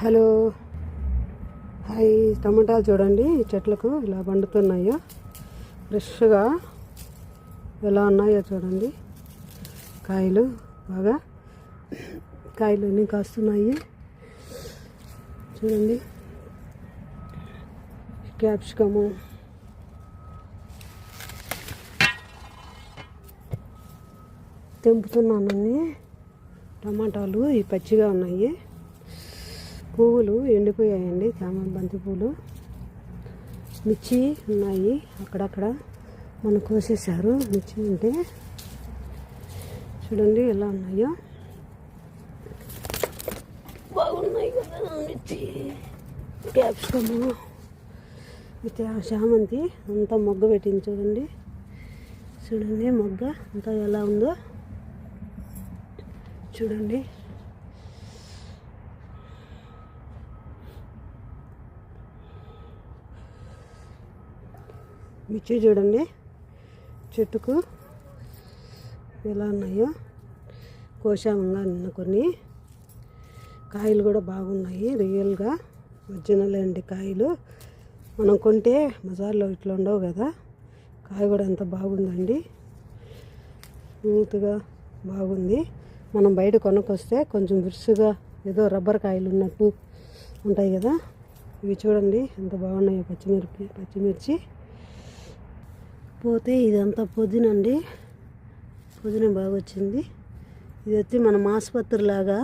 Hello. Hi టమాటాలు చూడండి. చెట్లకు ఇలా పండుతున్నాయో? ఫ్రెష్గా ఎలా ఉన్నాయో చూడండి. కాయలు బాగా కాయలు అన్నీ కాస్తున్నాయి? చూడండి. క్యాప్సికము. తెంపుతున్నానండి టమాటాలు ఈ పచ్చిగా ఉన్నాయి. పువ్వులు ఎండిపోయాయండి చామ బంతి పువ్వులు. మిర్చి ఉన్నాయి అక్కడక్కడ మనం కోసేసారు మిర్చి ఉంటే చూడండి ఎలా ఉన్నాయో. బాగున్నాయి కదా మిర్చి. క్యాప్సికము ఇది చామంతి అంతా మొగ్గ పెట్టింది చూడండి. చూడండి మొగ్గ అంతా ఎలా ఉందో. చూడండి. మిర్చి చూడండి. చెట్టుకు ఎలా ఉన్నాయో కోశామంగా నిన్న కొన్ని కాయలు కూడా బాగున్నాయి. రియల్గా ఒరిజినల్ అండి కాయలు. మనం కొంటే మజార్లో ఇట్లా ఉండవు కదా. కాయ కూడా ఎంత బాగుందండి. స్మూత్గా బాగుంది. మనం బయట కొనకొస్తే కొంచెం విరుసుగా ఏదో రబ్బర్ కాయలు ఉన్నట్టు ఉంటాయి కదా. ఇవి చూడండి ఎంత బాగున్నాయో పచ్చిమిరపి పచ్చిమిర్చి. పోతే ఇదంతా పుదీనా అండి. పుదీనా బాగా వచ్చింది ఇది వచ్చి మనం ఆసుపత్రి లాగా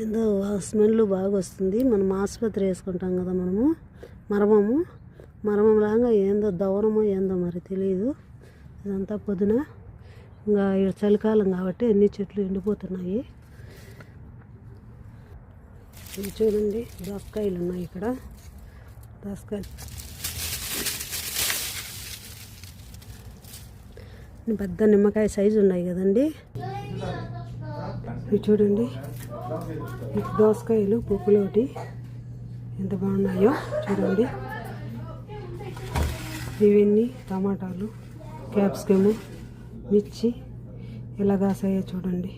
ఏందో స్మెల్ బాగా వస్తుంది మనం ఆసుపత్రి వేసుకుంటాం కదా మనము మరమము. మరమం లాగా ఏందో దవనమో ఏందో మరి తెలియదు ఇదంతా పుదీనా. ఇంకా ఇక్కడ చలికాలం కాబట్టి అన్ని చెట్లు ఎండిపోతున్నాయి. చూడండి దోసకాయలు ఉన్నాయి ఇక్కడ. దోసకాయలు పెద్ద నిమ్మకాయ సైజు ఉన్నాయి కదండి. ఇవి చూడండి. దోసకాయలు పుప్పులోటి ఎంత బాగున్నాయో చూడండి. ఇవన్నీ టమాటాలు క్యాప్సికము మిర్చి ఎలా కాసాయో చూడండి.